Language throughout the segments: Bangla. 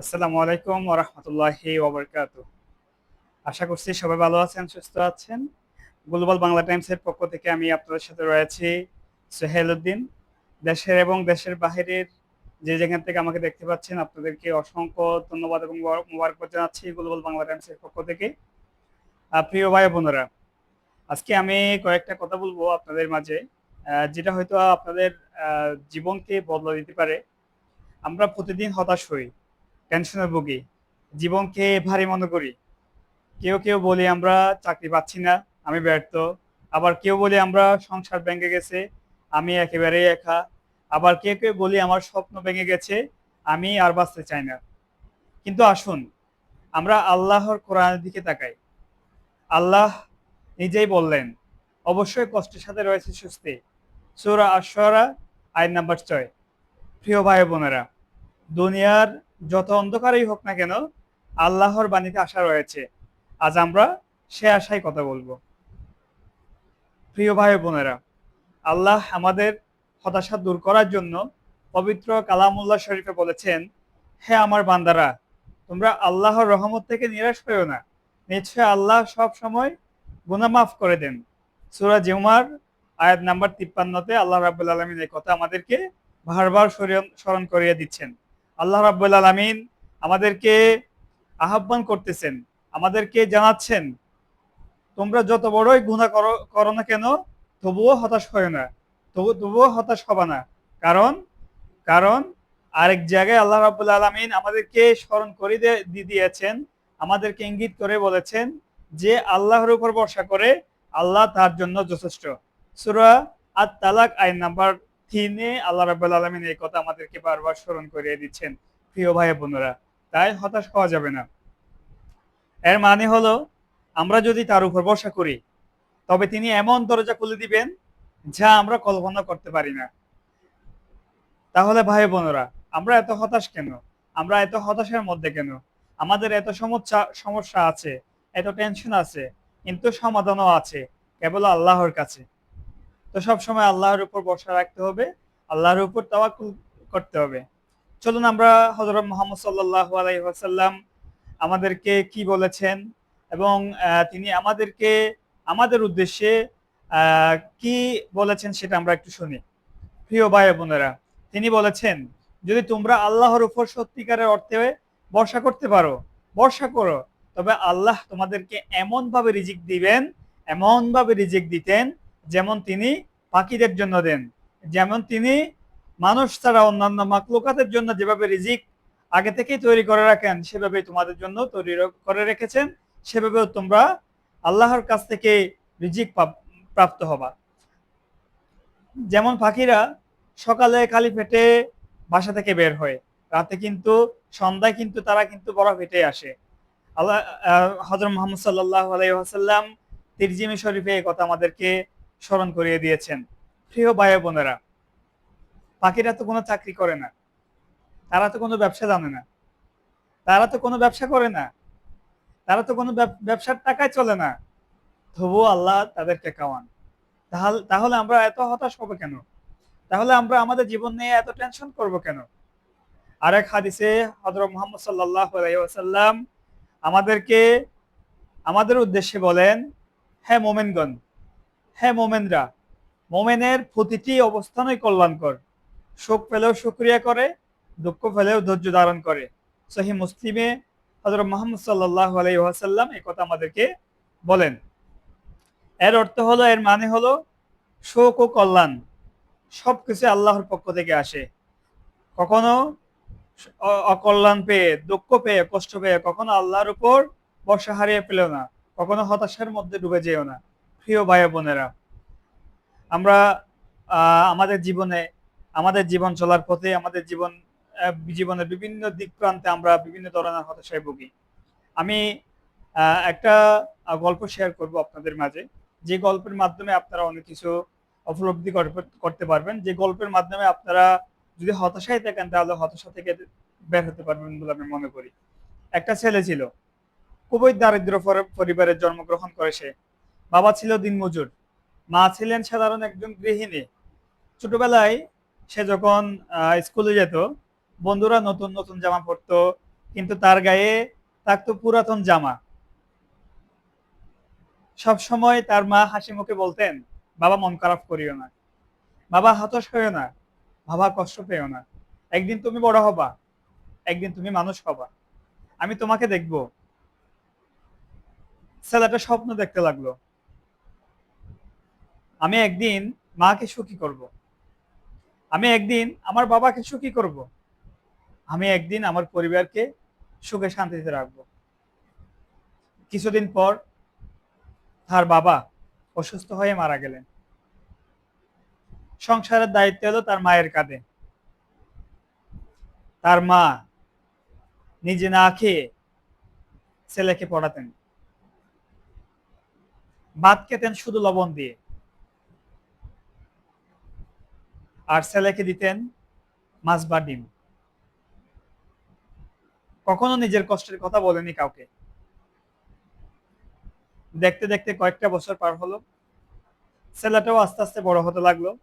আসসালামু আলাইকুম ওরহমতুল্লাহি ওবরকাত আশা করছি সবাই ভালো আছেন, সুস্থ আছেন। গ্লোবাল বাংলা টাইমসের পক্ষ থেকে আমি আপনাদের সাথে রয়েছি সোহেল উদ্দিন দেশের এবং দেশের বাহিরের যে যেখান থেকে আমাকে দেখতে পাচ্ছেন, আপনাদেরকে অসংখ্য ধন্যবাদ এবং মোবারক জানাচ্ছি গ্লোবাল বাংলা টাইমসের পক্ষ থেকে। প্রিয় ভাই বোনেরা, আজকে আমি কয়েকটা কথা বলব আপনাদের মাঝে যেটা হয়তো আপনাদের জীবনকে বদলে দিতে পারে। আমরা প্রতিদিন হতাশ হই। টেনশনে ভুগি। জীবনকে ভারী মনে করি। কেউ কেউ বলি, আমরা চাকরি পাচ্ছি না, আমি ব্যর্থ। আবার কেউ বলি, আমরা সংসার ভেঙে গেছে, আমি একেবারে একা। আবার কেউ কেউ বলি, আমার স্বপ্ন ভেঙে গেছে, আমি আর বাঁচতে চাই না। কিন্তু আসুন, আমরা আল্লাহর কোরআনের দিকে তাকাই। আল্লাহ নিজেই বললেন, অবশ্যই কষ্টের সাথে রয়েছে সুস্থি। সুরা আশরা আইন নাম্বার ছয়। প্রিয় ভাই বোনেরা, দুনিয়ার যত অন্ধকারই হোক না কেন, আল্লাহর বাণীতে আশা রয়েছে। আজ আমরা সে আশায় কথা বলব। প্রিয় ভাই বোনেরা, আল্লাহ আমাদের হতাশা দূর করার জন্য পবিত্র কালামুল্লাহ শরীফে বলেছেন, হে আমার বান্দারা, তোমরা আল্লাহর রহমত থেকে নিরাশ হয়েও না। নিশ্চয় আল্লাহ সব সময় গুনাহ মাফ করে দেন। সূরা জুমার আয়াত নাম্বার তিপ্পান্নতে আল্লাহ রাব্বুল আলামিন এই কথা আমাদেরকে বারবার স্মরণ করিয়ে দিচ্ছেন। আল্লাহ রাব্বুল আলামিন আমাদেরকে আহ্বান করতেছেন, আমাদেরকে জানাচ্ছেন, তোমরা যত বড়ই গুণা করো না কেন, তবুও হতাশ হয় না, তবু, তবুও হতাশ হবে না। কারণ কারণ আরেক জায়গায় আল্লাহ রাব্বুল আলামিন আমাদেরকে স্মরণ করে দিয়ে দিয়ে দিয়েছেন, আমাদেরকে ইঙ্গিত করে বলেছেন যে আল্লাহর উপর ভরসা করে আল্লাহ তার জন্য যথেষ্ট। সূরা আত তালাক আইন নাম্বার তিনে আল্লাহ রাব্বুল আলামিন এই কথা আমাদেরকে বারবার স্মরণ করিয়ে দিচ্ছেন। প্রিয় ভাই বোনেরা, তাই হতাশ হওয়া যাবে না। এর মানে হলো, আমরা যদি তার উপর ভরসা করি, তবে তিনি এমন দরজা খুলে দিবেন যা আমরা কল্পনা করতে পারি না। তাহলে ভাই বোনেরা, আমরা এত হতাশ কেন? আমরা এত হতাশার মধ্যে কেন? আমাদের এত সমস্যা সমস্যা আছে, এত টেনশন আছে, কিন্তু সমাধানও আছে, কেবল আল্লাহর কাছে। তো সব সময় আল্লাহর উপর ভরসা রাখতে হবে, আল্লাহর উপর তাওয়াক্কুল করতে হবে। চলুন আমরা হযরত মুহাম্মদ সাল্লাল্লাহু আলাইহি ওয়াসাল্লাম আমাদেরকে কি বলেছেন এবং তিনি আমাদেরকে, আমাদের উদ্দেশ্যে কি বলেছেন সেটা আমরা একটু শুনি। প্রিয় ভাই বোনেরা, তিনি বলেছেন, যদি তোমরা আল্লাহর উপর সত্যিকারের অর্থে ভরসা করতে পারো, ভরসা করো, তবে আল্লাহ তোমাদেরকে এমন ভাবে রিজিক দিবেন এমন ভাবে রিজিক দিতেন যেমন তিনি পাখিদের জন্য দেন, যেমন তিনি মানুষ ছাড়া অন্যান্য মাকলুকাতের জন্য যেভাবে রিজিক আগে থেকেই তৈরি করে রাখেন সেভাবে তোমাদের জন্য তৈরি করে রেখেছেন, সেভাবেও তোমরা আল্লাহর কাছ থেকে রিজিক প্রাপ্ত হবা। যেমন পাখিরা সকালে খালি পেটে বাসা থেকে বের হয়, রাতে কিন্তু, সন্ধ্যায় কিন্তু তারা কিন্তু বড় পেটে আসে। আল্লাহ হজরত মোহাম্মদ সাল্লাহ আলাইসাল্লাম তিরজিমি শরীফে কথা আমাদেরকে স্মরণ করিয়ে দিয়েছেন। প্রিয় ভাই বোনেরা, পাখিরা তো কোনো চাকরি করে না। তারা তো কোনো ব্যবসা জানে না। তারা তো কোনো ব্যবসা করে না। তারা তো কোনো ব্যবসার টাকায় চলে না। তবুও আল্লাহ তাদেরকে খাওয়ান। তাহলে তাহলে আমরা এত হতাশ হব কেন? তাহলে আমরা আমাদের জীবন নিয়ে এত টেনশন করব কেন? আরেক হাদিসে হযরত মোহাম্মদ ওয়াসাল্লাম আমাদেরকে, আমাদের উদ্দেশ্যে বলেন হ্যাঁ মোমেনগণ হে মোমেনরা, মোমেনের প্রতিটি অবস্থানই কল্যাণকর। শোক পেলেও শুক্রিয়া করে, দুঃখ পেলেও ধৈর্য ধারণ করে। সহি মুসলিমে হযরত মুহাম্মদ সাল্লাল্লাহু আলাইহি ওয়াসাল্লাম কথা আমাদেরকে বলেন। এর অর্থ হলো, এর মানে হলো শোক ও কল্যাণ সবকিছু আল্লাহর পক্ষ থেকে আসে। কখনো অকল্যাণ পেয়ে, দুঃখ পেয়ে, কষ্ট পেয়ে কখনো আল্লাহর উপর বর্ষা হারিয়ে পেলেও না, কখনো হতাশার মধ্যে ডুবে যেও না। প্রিয় ভাই বোনেরা, আমরা আমাদের জীবনে, আমাদের জীবন চলার পথে, আমাদের জীবন জীবনের বিভিন্ন দিক প্রান্তে আমরা বিভিন্ন ধরনের হতাশায় ভুগি। আমি একটা গল্প শেয়ার করব আপনাদের মাঝে। যে গল্পের মাধ্যমে আপনারা অনেক কিছু উপলব্ধি করতে পারবেন। যে গল্পের মাধ্যমে আপনারা যদি হতাশায় থাকেন, তাহলে হতাশা থেকে বের হতে পারবেন বলে আমি মনে করি। একটা ছেলে ছিল। খুবই দারিদ্র পরি- পরিবারে জন্মগ্রহণ করে সে। বাবা ছিল দিনমজুর। মা ছিলেন সাধারণ একজন গৃহিণী। ছোটবেলায় সে যখন স্কুলে যেত, বন্ধুরা নতুন নতুন জামা পরতো, কিন্তু তার গায়ে থাকতো পুরাতন জামা। সব সময় তার মা হাসি মুখে বলতেন, বাবা, মন খারাপ করিও না। বাবা, হতাশ হইও না। বাবা, কষ্ট পেও না। একদিন তুমি বড় হবা, একদিন তুমি মানুষ হবা। আমি তোমাকে দেখব। ছেলেটা স্বপ্ন দেখতে লাগল। আমি একদিন মাকে সুখী করব। আমি একদিন আমার বাবাকে সুখী করব। আমি একদিন আমার পরিবারকে সুখে শান্তিতে রাখব। কিছুদিন পর তার বাবা অসুস্থ হয়ে মারা গেলেন। সংসারের দায়িত্ব হলো তার মায়ের কাঁধে। তার মা নিজে না খেয়ে ছেলেকে পড়াতেন। ভাত খেতেন শুধু লবণ দিয়ে। আর ছেলেকে দিতেন মাছ বা ডিম। কখনো নিজের কষ্টের কথা বলেনি কাউকে। দেখতে দেখতে কয়েকটা বছর পার হলো। ছেলেটাও আস্তে আস্তে বড় হতে লাগল।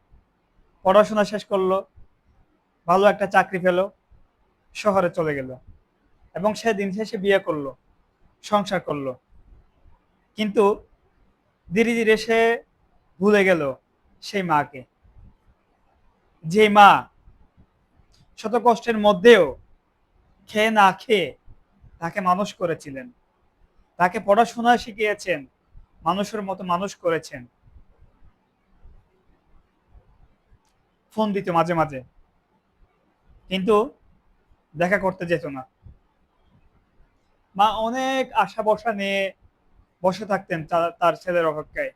পড়াশোনা শেষ করল। ভালো একটা চাকরি পেল। শহরে চলে গেল। এবং সে দিন শেষে বিয়ে করল। সংসার করল। কিন্তু ধীরে ধীরে সে ভুলে গেল সেই মাকে। যে মা শত কষ্টের মধ্যেও খেয়ে না খেয়ে তাকে মানুষ করেছিলেন। তাকে পড়াশোনা শিখিয়েছেন, মানুষের মতো মানুষ করেছেন। ফোন দিত মাঝে মাঝে, কিন্তু দেখা করতে যেত না। মা অনেক আশা বসা নিয়ে বসে থাকতেন তার ছেলের অপেক্ষায়।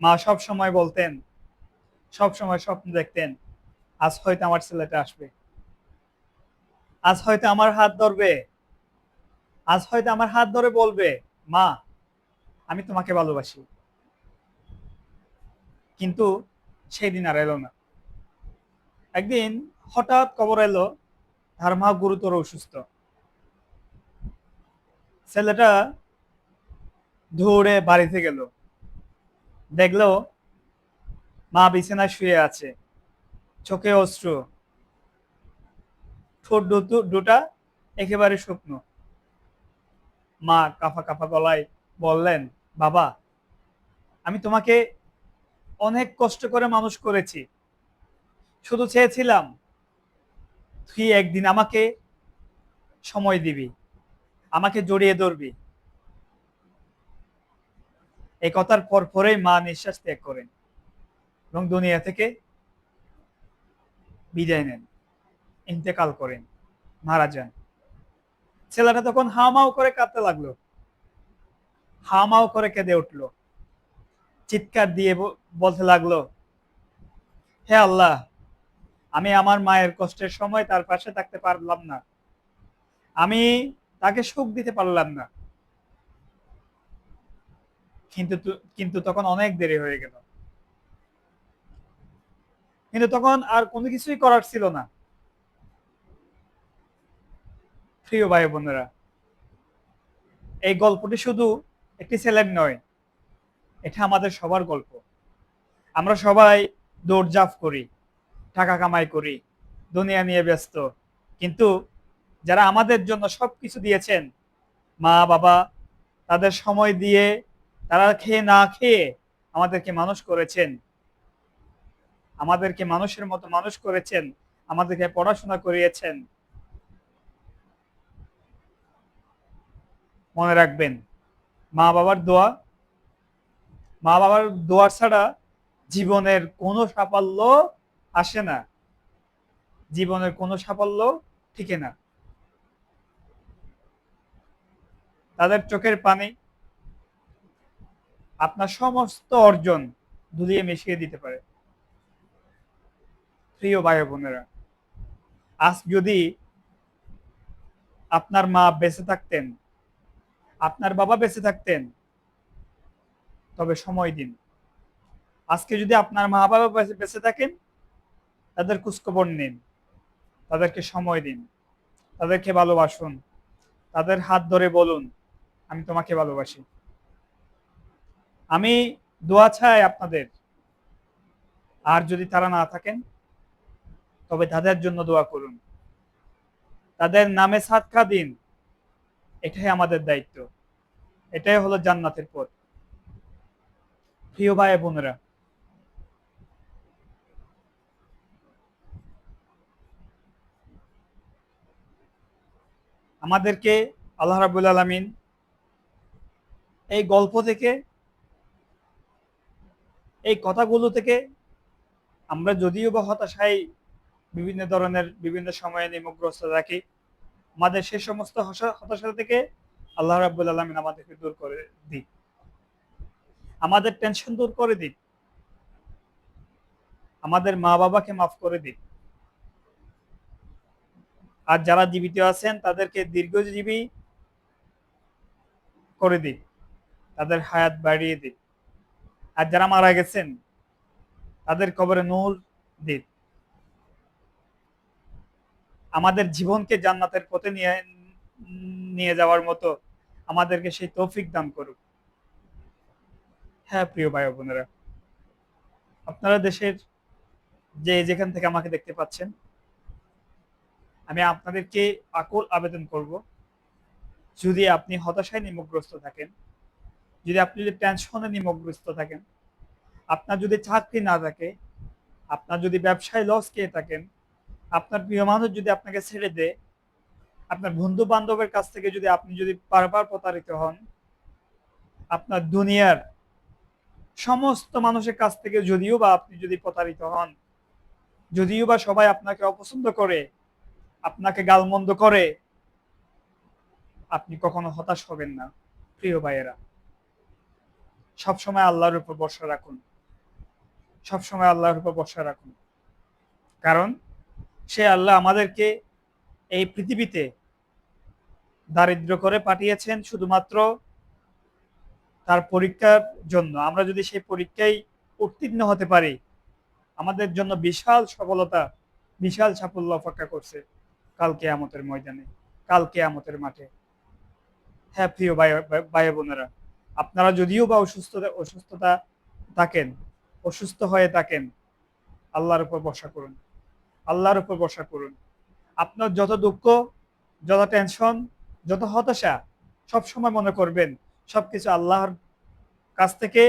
মা সব সময় বলতেন, সব সময় স্বপ্ন দেখতেন, আজ হয়তো আমার ছেলেটা আসবে। আজ হয়তো আমার হাত ধরবে। আজ হয়তো আমার হাত ধরে বলবে, মা, আমি তোমাকে ভালোবাসি। কিন্তু সেই দিন আর এলো না। একদিন হঠাৎ খবর এলো, তার মা গুরুতর অসুস্থ। ছেলেটা দৌড়ে বাড়িতে গেল। দেখল মা বিছানায় শুয়ে আছে, চোখে অস্ত্র ঠোঁট দুটা একেবারে শুকনো। মা কাফা কাফা গলায় বললেন, বাবা, আমি তোমাকে অনেক কষ্ট করে মানুষ করেছি। শুধু চেয়েছিলাম তুই একদিন আমাকে সময় দিবি, আমাকে জড়িয়ে ধরবি। এই কথার পর পরেই মা নিঃশ্বাস ত্যাগ করেন এবং দুনিয়া থেকে বিদায় নেন, ইন্তেকাল করেন, মারা যান। ছেলেটা তখন হামাও করে কাঁদতে লাগল হামাও করে কেঁদে উঠল, চিৎকার দিয়ে বলতে লাগল, হে আল্লাহ, আমি আমার মায়ের কষ্টের সময় তার পাশে থাকতে পারলাম না। আমি তাকে সুখ দিতে পারলাম না। কিন্তু কিন্তু তখন অনেক দেরি হয়ে গেল। কিন্তু তখন আর কোনো কিছুই করার ছিল না। প্রিয় ভাই বোনেরা, এই গল্পটি শুধু একটি ছেলের নয়, এটা আমাদের সবার গল্প। আমরা সবাই দৌড়জাফ করি, টাকা কামাই করি, দুনিয়া নিয়ে ব্যস্ত। কিন্তু যারা আমাদের জন্য সব কিছু দিয়েছেন, মা, বাবা, তাদের সময় দিয়ে তারা খেয়ে না খেয়ে আমাদেরকে মানুষ করেছেন। আমাদেরকে মানুষের মতো মানুষ করেছেন। আমাদেরকে পড়াশোনা করিয়েছেন। মনে রাখবেন, মা বাবার দোয়া, মা বাবার দোয়া ছাড়া জীবনের কোনো সাফল্য আসে না। জীবনের কোনো সাফল্য ঠিকে না। তাদের চোখের পানি আপনার সমস্ত অর্জন ধুলিয়ে মিশিয়ে দিতে পারে। প্রিয় ভাই বোনেরা, আজ যদি আপনার মা বেঁচে থাকতেন, আপনার বাবা বেঁচে থাকতেন, তবে সময় দিন। আজকে যদি আপনার মা বাবা বেঁচে থাকেন, তাদের খোঁজখবর নিন, তাদেরকে সময় দিন, তাদেরকে ভালোবাসুন, তাদের হাত ধরে বলুন, আমি তোমাকে ভালোবাসি। আমি দোয়া চাই আপনাদের। আর যদি তারা না থাকেন, তবে তাদের জন্য দোয়া করুন। তাদের নামে সাদকা দিন, এটাই আমাদের দায়িত্ব। এটাই হলো জান্নাতের পথ। প্রিয় ভাই বোনেরা, আমাদেরকে আল্লাহ রাবুল আলমিন এই গল্প থেকে এই কথাগুলো থেকে আমরা যদিও বা হতাশায় বিভিন্ন ধরনের বিভিন্ন সময়ে নিমগ্রস্ত থাকি, আমাদের সে সমস্ত হতাশা থেকে আল্লাহ রাবুল আলমিন আমাদেরকে দূর করে দিক আমাদের টেনশন দূর করে দিক আমাদের মা বাবাকে মাফ করে দিক আর যারা জীবিত আছেন, তাদেরকে দীর্ঘজীবী করে দিক তাদের হায়াত বাড়িয়ে দিক আর যারা মারা গেছেন, তাদের কবরে নূর দিক আমাদের জীবনকে জান্নাতের পথে নিয়ে নিয়ে যাওয়ার মতো আমাদেরকে সেই তৌফিক দান করুক। হ্যাঁ প্রিয় ভাই বোনেরা, আপনারা দেশের যে যেখান থেকে আমাকে দেখতে পাচ্ছেন, আমি আপনাদেরকে আকুল আবেদন করব, যদি আপনি হতাশায় নিমগ্রস্ত থাকেন যদি আপনি যদি টেনশনে নিমগ্রস্ত থাকেন, আপনার যদি চাকরি না থাকে, আপনার যদি ব্যবসায় লস খেয়ে থাকেন, আপনার প্রিয় মানুষ যদি আপনাকে ছেড়ে দেয়, আপনার বন্ধু বান্ধবের কাছ থেকে যদি আপনি যদি বারবার প্রতারিত হন, আপনার দুনিয়ার সমস্ত মানুষের কাছ থেকে যদিও বা আপনি যদি প্রতারিত হন, যদিও বা সবাই আপনাকে অপছন্দ করে, আপনাকে গালমন্দ করে, আপনি কখনো হতাশ হবেন না, প্রিয় ভাইয়েরা। সবসময় আল্লাহর উপর ভরসা রাখুন। সবসময় আল্লাহর উপর ভরসা রাখুন। কারণ সে আল্লাহ আমাদেরকে এই পৃথিবীতে দারিদ্র করে পাঠিয়েছেন শুধুমাত্র তার পরীক্ষার জন্য। আমরা যদি সেই পরীক্ষায় উত্তীর্ণ হতে পারি, আমাদের জন্য বিশাল সফলতা, বিশাল সাফল্য অপেক্ষা করছে কালকে আমতের ময়দানে কালকে আমতের মাঠে। হ্যাঁ প্রিয় ভাই ভাই বোনেরা আপনারা যদিও বা অসুস্থতা অসুস্থতা থাকেন, অসুস্থ হয়ে থাকেন, আল্লাহর উপর বসা করুন। আল্লাহর উপর বসা করুন। আপনার যত দুঃখ, যত টেনশন যত হতাশা, সব সময় মনে করবেন সব কিছু আল্লাহর কাছ থেকে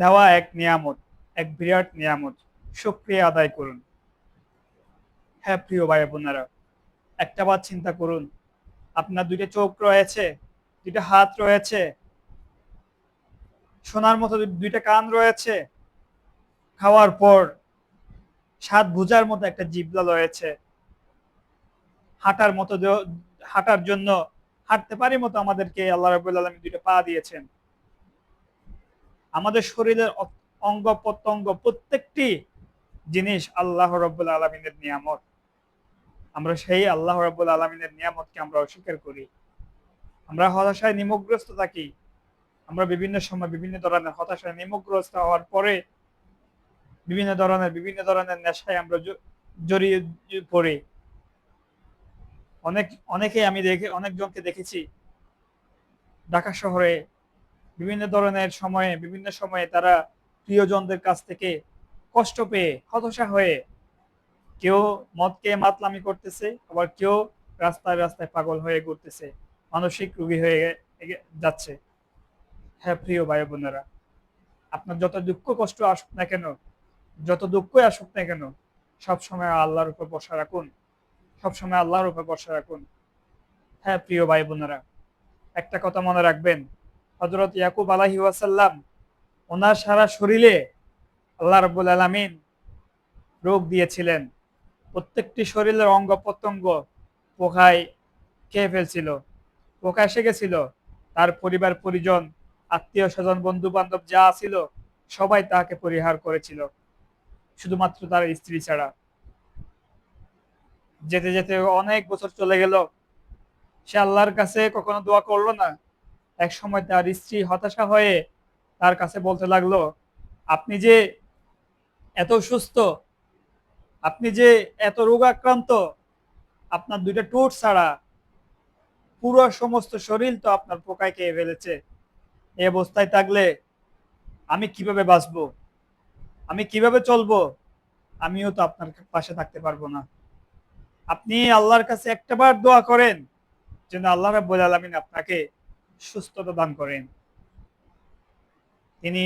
দেওয়া এক নিয়ামত, এক বিরাট নিয়ামত। সক্রিয় আদায় করুন। হ্যাঁ প্রিয় ভাই বোনেরা, একটা বার চিন্তা করুন। আপনার দুইটা চোখ রয়েছে দুইটা হাত রয়েছে। সোনার মতো দুইটা কান রয়েছে। খাওয়ার পর সাত ভুজার মতো একটা জিবলা রয়েছে। হাঁটার মতো হাঁটার জন্য হাঁটতে পারি মতো আমাদেরকে আল্লাহ রাবুল আলমী দুইটা পা দিয়েছেন। আমাদের শরীরের অঙ্গ প্রত্যঙ্গ প্রত্যেকটি জিনিস আল্লাহ রব্বুল আলমিনের নিয়ামত। আমরা সেই আল্লাহ রব্বুল আলমিনের নিয়ামতকে আমরা অস্বীকার করি। আমরা হতাশায় নিমগ্রস্ত থাকি। আমরা বিভিন্ন সময় বিভিন্ন ধরনের হতাশায় নিমগ্রস্ত হওয়ার পরে বিভিন্ন ধরনের বিভিন্ন ধরনের নেশায় আমরা জড়িয়ে পড়ি। অনেক অনেকে আমি দেখে, অনেকজনকে দেখেছি ঢাকা শহরে বিভিন্ন ধরনের সময়ে, বিভিন্ন সময়ে তারা প্রিয়জনদের কাছ থেকে কষ্ট পেয়ে হতাশা হয়ে কেউ মদকে মাতলামি করতেছে, আবার কেউ রাস্তায় রাস্তায় পাগল হয়ে ঘুরতেছে। মানসিক রোগী হয়ে যাচ্ছে। হ্যাঁ প্রিয় ভাই বোনেরা, আপনার যত দুঃখ কষ্ট আসুক না কেন, যত দুঃখই আসুক না কেন সবসময় আল্লাহর উপর বসা রাখুন। সবসময় আল্লাহর উপর বসা রাখুন। হ্যাঁ প্রিয় ভাই বোনেরা, একটা কথা মনে রাখবেন হজরত ইয়াকুব আলাহি ওয়াসাল্লাম, ওনার সারা শরীরে আল্লাহ রব্বুল আলমিন রোগ দিয়েছিলেন। প্রত্যেকটি শরীরের অঙ্গ প্রত্যঙ্গ পোকায় খেয়ে ফেলছিল। এসে গেছিল। তার পরিবার, পরিজন, আত্মীয় স্বজন বন্ধু বান্ধব যা ছিল, সবাই তাকে পরিহার করেছিল। শুধুমাত্র তার স্ত্রী ছাড়া। যেতে যেতে অনেক বছর চলে গেল। সে আল্লাহর কাছে কখনো দোয়া করল না। এক সময় তার স্ত্রী হতাশা হয়ে তার কাছে বলতে লাগল, আপনি যে এত সুস্থ, আপনি যে এত রোগাক্রান্ত, আপনার দুইটা টুট ছাড়া পুরো সমস্ত শরীর তো আপনার পোকায় খেয়ে ফেলেছে। এই অবস্থায় থাকলে আমি কীভাবে বাঁচবো? আমি কীভাবে চলবো? আমিও তো আপনার পাশে থাকতে পারব না। আপনি আল্লাহর কাছে একটাবার দোয়া করেন, যেন আল্লাহ রাব্বুল আলামিন আপনাকে সুস্থতা দান করেন। তিনি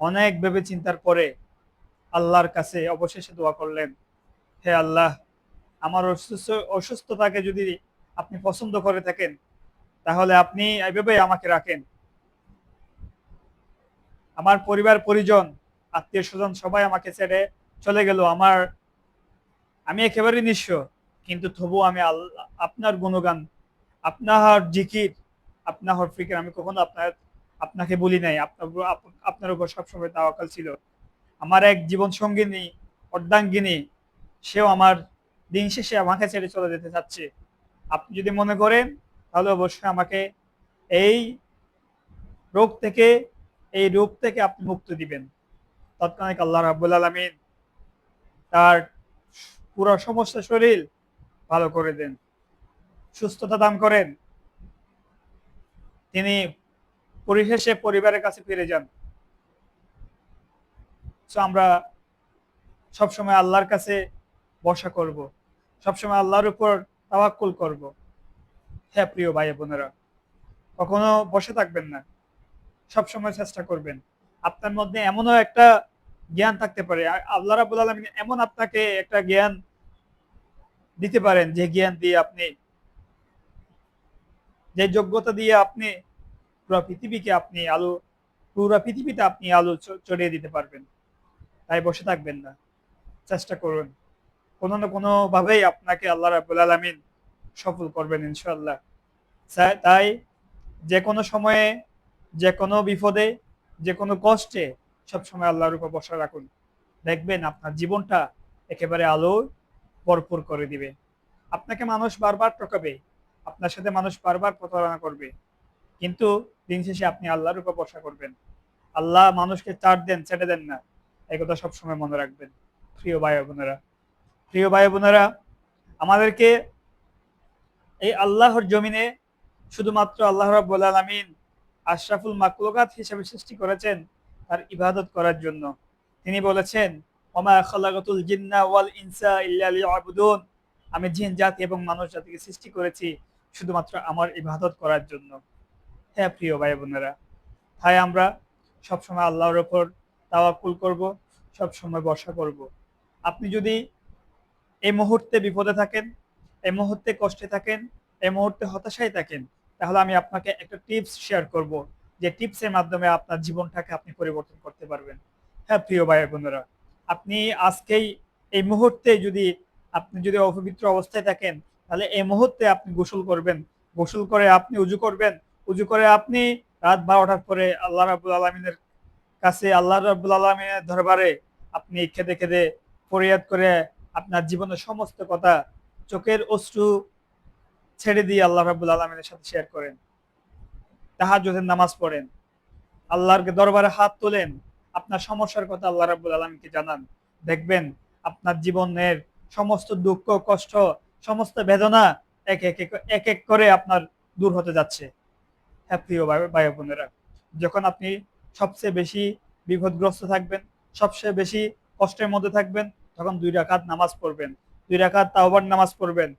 অনেক ভেবে চিন্তার পরে আল্লাহর কাছে অবশেষে দোয়া করলেন, হে আল্লাহ, আমার অসুস্থ অসুস্থতাকে যদি আপনি পছন্দ করে থাকেন, তাহলে আপনি এইভাবে আমাকে রাখেন। আমার পরিবার, পরিজন, আত্মীয় স্বজন সবাই আমাকে ছেড়ে চলে গেল। আমার, আমি একেবারে নিঃস্ব, কিন্তু তবু আমি আপনার গুণগান, আপনার জিকির, আপনার ফিকির আমি কখনো আপনার, আপনাকে বলি নাই। আপনার আপনার উপর সবসময় তাওয়াক্কাল ছিল। আমার এক জীবন সঙ্গিনী অর্ধাঙ্গিনী, সেও আমার দিন শেষে আমাকে ছেড়ে চলে যেতে চাচ্ছে। আপনি যদি মনে করেন, তাহলে অবশ্যই আমাকে এই রোগ থেকে, এই রোগ থেকে আপনি মুক্তি দিবেন। তৎক্ষণিক আল্লাহ রাব্বুল আলামিন তার পুরো সমস্ত শরীর ভালো করে দেন, সুস্থতা দান করেন। তিনি পরিশেষে পরিবারের কাছে ফিরে যান। তো আমরা সবসময় আল্লাহর কাছে বসা করব। সবসময় আল্লাহর উপর তাওয়াক্কুল করব। হ্যাঁ প্রিয় ভাই বোনেরা, কখনো বসে থাকবেন না। সবসময় চেষ্টা করবেন। আপনার মধ্যে এমনও একটা জ্ঞান থাকতে পারে। আল্লাহ রাবুল আলমিন এমন আপনাকে একটা জ্ঞান দিতে পারেন, যে জ্ঞান দিয়ে আপনি, যে যোগ্যতা দিয়ে আপনি পুরো পৃথিবীকে আপনি আলো, পুরো পৃথিবীতে আপনি আলো ছড়িয়ে দিতে পারবেন। তাই বসে থাকবেন না। চেষ্টা করুন। কোনো না কোনো ভাবেই আপনাকে আল্লাহ রাবুল আলমিন সফল করবেন ইনশাল্লাহ তাই- যে কোনো সময়ে, যে কোনো বিপদে, যে কোনো কষ্টে সবসময় আল্লাহর উপর বসা রাখুন। দেখবেন আপনার জীবনটা একেবারে আলো ভরপুর করে দিবে। আপনাকে মানুষ বারবার ঠকাবে, আপনার সাথে মানুষ বারবার প্রতারণা করবে, কিন্তু দিন শেষে আপনি আল্লাহর উপর ভরসা করবেন। আল্লাহ মানুষকে চার দেন, ছেড়ে দেন না। এই কথা সবসময় মনে রাখবেন। প্রিয় ভাই বোনেরা প্রিয় ভাই বোনেরা, আমাদেরকে এই আল্লাহর জমিনে শুধুমাত্র আল্লাহ রাব্বুল আলামিন আশরাফুল মাকলুকাত হিসেবে সৃষ্টি করেছেন তার ইবাদত করার জন্য। তিনি বলেছেন জিন্না ওয়াল ইনসা ইল্লা আমি জিন, জাতি এবং মানুষ জাতিকে সৃষ্টি করেছি শুধুমাত্র আমার ইবাদত করার জন্য। হ্যাঁ প্রিয় ভাই বোনেরা, তাই আমরা সবসময় আল্লাহর ওপর তাওয়াক্কুল করব, সবসময় বর্ষা করব। আপনি যদি এই মুহূর্তে বিপদে থাকেন, এই মুহূর্তে কষ্টে থাকেন, এই মুহূর্তে হতাশায় থাকেন, তাহলে আমি আপনাকে একটা টিপস শেয়ার করব, যে টিপসের মাধ্যমে আপনার জীবনটাকে আপনি পরিবর্তন করতে পারবেন। হ্যাঁ প্রিয় ভাই বোনেরা, আপনি আজকেই এই মুহূর্তে যদি আপনি যদি অপবিত্র অবস্থায় থাকেন, তাহলে এই মুহূর্তে আপনি গোসল করবেন। গোসল করে আপনি উজু করবেন। উজু করে আপনি রাত বারোটার পরে আল্লাহ রাবুল আলমিনের কাছে, আল্লাহ রাবুল আলমিনের দরবারে আপনি খেদে খেদে ফরিয়াদ করে আপনার জীবনের সমস্ত কথা চোখের অশ্রু ছেড়ে দিয়ে আল্লাহ রাবুল আলমিনের সাথে শেয়ার করেন। তাহাজ্জুদের নামাজ পড়েন। আল্লাহর দরবারে হাত তোলেন। আপনার সমস্যার কথা আল্লাহ রাবুল আলমীকে জানান। দেখবেন আপনার জীবনের সমস্ত দুঃখ, কষ্ট, সমস্ত বেদনা এক এক এক- এক করে আপনার দূর হতে যাচ্ছে। হ্যাঁ প্রিয় ভাই বোনেরা, যখন আপনি সবচেয়ে বেশি বিপদগ্রস্ত থাকবেন, সবচেয়ে বেশি কষ্টের মধ্যে থাকবেন তখন দুই রাকাত নামাজ পড়বেন। দুই রাকাত তাওবার নামাজ পড়বেন।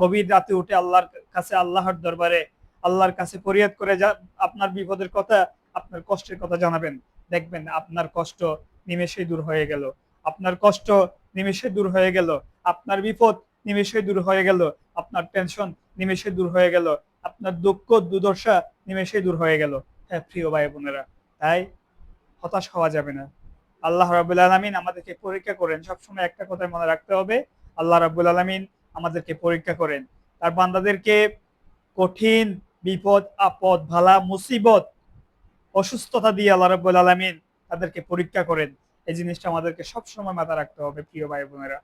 গভীর রাতে উঠে আল্লাহর কাছে, আল্লাহর দরবারে, আল্লাহর কাছে ফরিয়াদ করে যা, আপনার বিপদের কথা, আপনার কষ্টের কথা জানাবেন। দেখবেন আপনার কষ্ট নিমেষেই দূর হয়ে গেল। আপনার কষ্ট নিমেষে দূর হয়ে গেল। আপনার বিপদ নিমেষে দূর হয়ে গেল। আপনার টেনশন নিমেষে দূর হয়ে গেল। আপনার দুঃখ, দুর্দশা নিমেষে দূর হয়ে গেল। হ্যাঁ প্রিয় ভাই বোনেরা, তাই হতাশ হওয়া যাবে না। আল্লাহ রাবুল আলমিন আমাদেরকে পরীক্ষা করেন। সবসময় একটা কথা মনে রাখতে হবে, আল্লাহ রাবুল আলমিন আমাদেরকে পরীক্ষা করেন। তার বান্দাদেরকে কঠিন বিপদ, আপদ ভালা মুসিবত, অসুস্থতা দিয়ে আল্লাহ রাবুল আলমিন তাদেরকে পরীক্ষা করেন। এই জিনিসটা আমাদেরকে সবসময় মাথা রাখতে হবে, প্রিয় ভাই বোনেরা।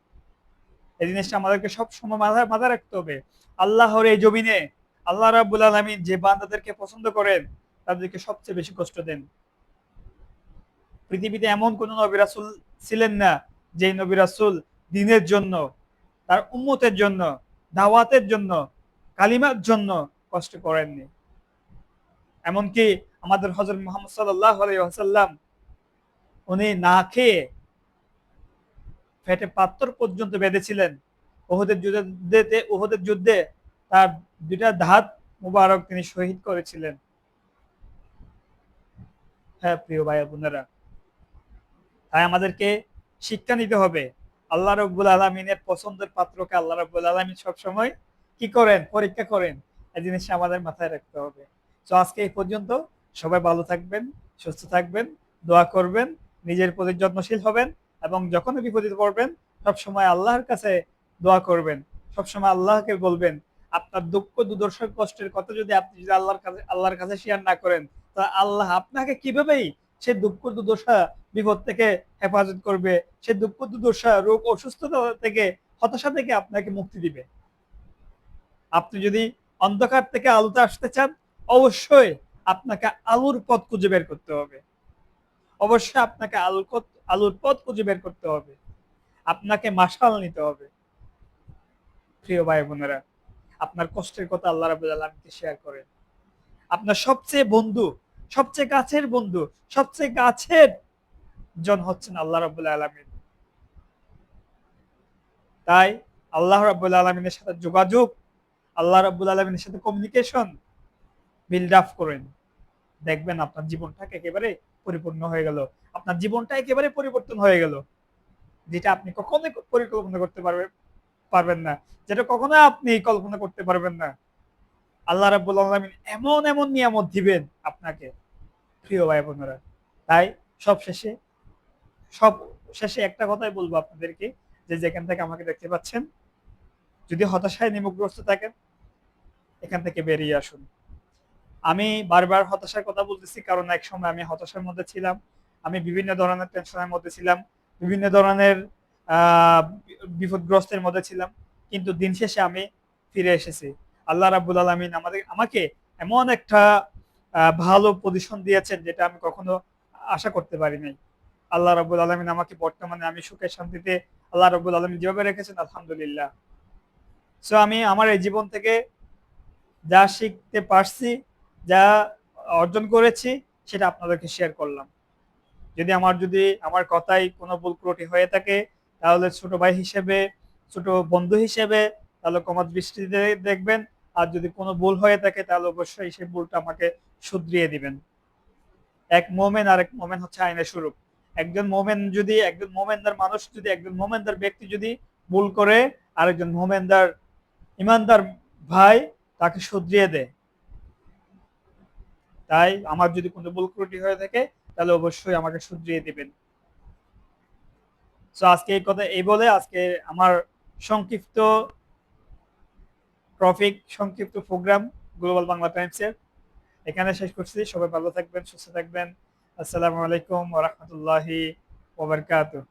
এই জিনিসটা আমাদেরকে সবসময় মাথায় মাথা রাখতে হবে। আল্লাহর এই জমিনে আল্লাহ রাবুল আলমিন যে বান্দাদেরকে পছন্দ করেন, তাদেরকে সবচেয়ে বেশি কষ্ট দেন। পৃথিবীতে এমন কোন নবী রাসুল ছিলেন না যে নবী রাসূল দিনের জন্য, তার উম্মতের জন্য, দাওয়াতের জন্য, কালিমার জন্য কষ্ট করেননি। এমনকি আমাদের হজরত মোহাম্মদ সাল্লাহ উনি না খেয়ে ফেটে পাত্তর পর্যন্ত বেঁধেছিলেন। ওহদের যুদ্ধে ওহদের যুদ্ধে তার দুটা ধাত মুবারক তিনি শহীদ করেছিলেন। হ্যাঁ প্রিয় ভাই বোনেরা তাই আমাদেরকে শিক্ষা নিতে হবে। আল্লাহ রব্বুল আলমিনের পছন্দের পাত্রকে আল্লাহ রব্বুল আলমিন সবসময় কি করেন? পরীক্ষা করেন। এই জিনিসটা আমাদের মাথায় রাখতে হবে। তো আজকে এই পর্যন্ত সবাই ভালো থাকবেন, সুস্থ থাকবেন, দোয়া করবেন, নিজের প্রতি যত্নশীল হবেন এবং যখন বিপদে পড়বেন, সবসময় আল্লাহর কাছে দোয়া করবেন। সবসময় আল্লাহকে বলবেন, আপনার দুঃখ দুর্দশার কষ্টের কথা যদি আপনি যদি আল্লাহর কাছে আল্লাহর কাছে শেয়ার না করেন, তা আল্লাহ আপনাকে কিভাবেই সে দুঃখ দুর্দশা বিপদ থেকে হেফাজত করবে। সে দুঃখ দুর্দশা, রোগ অসুস্থতা থেকে, হতাশা থেকে আপনাকে মুক্তি দিবে। আপনি যদি অন্ধকার থেকে আলোতে আসতে চান, অবশ্যই আপনাকে আলুর পথ খুঁজে বের করতে হবে। অবশ্যই আপনাকে আলুর আলুর পথ খুঁজে বের করতে হবে। আপনাকে মাসাল নিতে হবে। প্রিয় ভাই বোনেরা, আপনার কষ্টের কথা আল্লাহ রাবুল আলমকে শেয়ার করেন। আপনার সবচেয়ে বন্ধু সবচেয়ে কাছের বন্ধু, সবচেয়ে কাছের জন হচ্ছেন আল্লাহ রাবুল আলমিন। তাই আল্লাহ রাবুল আলমিনের সাথে যোগাযোগ, আল্লাহ রাবুল আলমিনের সাথে কমিউনিকেশন বিল্ড আপ করেন। দেখবেন আপনার জীবনটাকে একেবারে পরিপূর্ণ হয়ে গেল। আপনার জীবনটা একেবারে পরিবর্তন হয়ে গেল। যেটা আপনি কখনোই পরিকল্পনা করতে পারবেন পারবেন না। যেটা কখনো আপনি কল্পনা করতে পারবেন না। আল্লাহ রাবুল আলমিন এমন এমন নিয়ামত দিবেন আপনাকে, প্রিয় ভাই বোনেরা। তাই সব শেষে সব শেষে একটা কথাই বলব আপনাদেরকে, যে যেখান থেকে আমাকে দেখতে পাচ্ছেন, যদি হতাশায় নিমগ্রস্ত থাকেন, এখান থেকে বেরিয়ে আসুন। আমি বারবার হতাশার কথা বলতেছি, কারণ এক সময় আমি হতাশার মধ্যে ছিলাম, আমি বিভিন্ন ধরনের টেনশনের মধ্যে ছিলাম, বিভিন্ন ধরনের বিপদগ্রস্তের মধ্যে ছিলাম, কিন্তু দিন শেষে আমি ফিরে এসেছি। আল্লাহ রাবুল আলমিন আমাদের, আমাকে এমন একটা ভালো পজিশন দিয়েছেন যেটা আমি কখনো আশা করতে পারি নাই। আল্লাহ রাবুল আলমিন আমাকে বর্তমানে আমি সুখে শান্তিতে আল্লাহ রাবুল আলমিন যেভাবে রেখেছেন, আলহামদুলিল্লাহ। সো আমি আমার এই জীবন থেকে যা শিখতে পারছি, যা অর্জন করেছি, সেটা আপনাদেরকে শেয়ার করলাম। যদি আমার যদি আমার কথাই কোনো ভুল ত্রুটি হয়ে থাকে, তাহলে ছোট ভাই হিসেবে, ছোট বন্ধু হিসেবে তাহলে কমাত বৃষ্টিতে দেখবেন। আর যদি কোনো ভুল হয়ে থাকে, তাহলে অবশ্যই সেই ভুলটা আমাকে শুধরিয়ে দিবেন। এক মোমেন আর এক মোমেন হচ্ছে আইনের স্বরূপ। একজন মোমেন যদি, একজন মোমেনদার মানুষ যদি, একজন মোমেনদার ব্যক্তি যদি ভুল করে, আরেকজন মোমেনদার ইমানদার ভাই তাকে শুধরিয়ে দেয়। তাই আমার যদি কোনো ভুল ত্রুটি হয়ে থাকে, তাহলে অবশ্যই আমাকে শুধরিয়ে দিবেন। তো আজকে এই কথা, এই বলে আজকে আমার সংক্ষিপ্ত ট্রফিক সংক্ষিপ্ত প্রোগ্রাম গ্লোবাল বাংলা টাইমসের এখানে শেষ করছি। সবাই ভালো থাকবেন, সুস্থ থাকবেন। আসসালামু আলাইকুম ওরহমতুল্লাহি ওবরকাতুহ